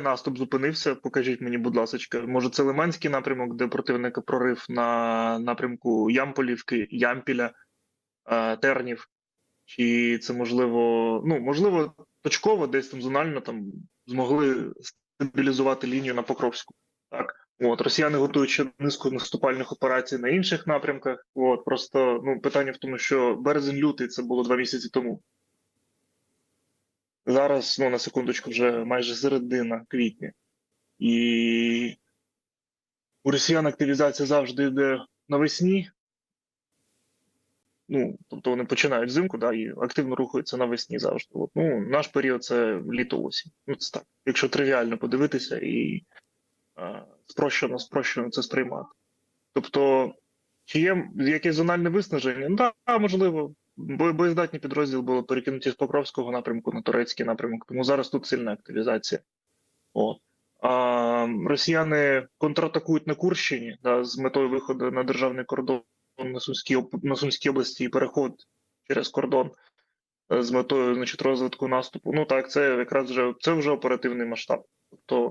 наступ зупинився? Покажіть мені, будь ласка. Може, це Лиманський напрямок, де противника прорив на напрямку Ямполівки, Ямпіля, е, Тернів? Чи це можливо, ну можливо, точково, десь там зонально там змогли стабілізувати лінію на Покровську? Так. От, росіяни готують ще низку наступальних операцій на інших напрямках. От, просто ну, питання в тому, що березень-лютий це було два місяці тому. Зараз, ну, на секундочку, вже майже середина квітня. І у росіян активізація завжди йде навесні. Ну, тобто вони починають взимку, да, і активно рухаються навесні завжди. От, ну, наш період це літо-осінь. Ну, це так. Якщо тривіально подивитися і е, спрощено, спрощено це сприймати. Тобто, чи є якесь зональне виснаження? Ну, так, можливо. Бо боєздатні підрозділи були перекинуті з Покровського напрямку на турецький напрямок, тому зараз тут сильна активізація. От. А, росіяни контратакують на Курщині да, з метою виходу на державний кордон на Сумській, на Сумській області і переход через кордон е, з метою значить, розвитку наступу. Ну так, це якраз вже це вже оперативний масштаб. Тобто